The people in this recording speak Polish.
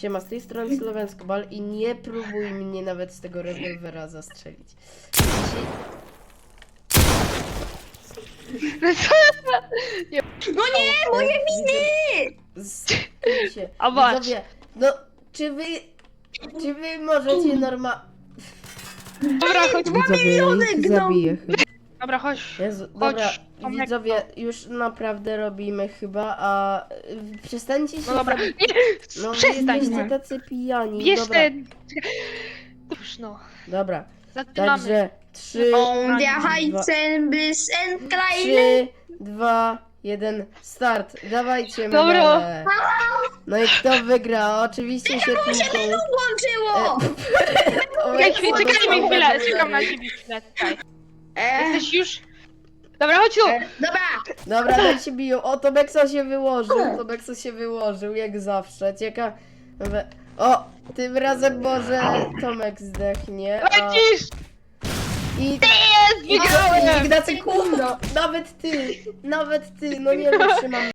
Siema, z tej strony Słowensko Bal i nie próbuj mnie nawet z tego rewolwera zastrzelić. No nie, moje winy! Się. A. Widzowie, no, czy wy... Czy wy możecie norma... Dobra, chodź, Widzowie, ja ich gną. zabiję chyba. Dobra, chodź. Jezu, dobra, Tomek, widzowie, już naprawdę robimy chyba, a y, przestańcie się... No dobra, nie, No wy przestań. jesteście tacy pijani. Bierz dobra, ten... Już no, dobra, zaczynamy. także trzy, On der Heizen bis Endkleine. trzy, dwa, jeden, start. Dawajcie Dobra. medale. No i kto wygra? Oczywiście się tłuką. Włączyło! Czekaj, chwilę, czekaj mi chwilę, Dobra. czekam na ciebie chwilę, czekaj. E, Jesteś już? Dobra, chodź tu. e, dobra, Dobra, tak się biją. O, Tobekso się wyłożył. Tobekso się wyłożył, jak zawsze. Cieka... we- O, tym razem może Tomek zdechnie. A... Lecisz! I... Jest! I Ignacy Kundo! Nawet ty! Nawet ty! No nie wytrzymam.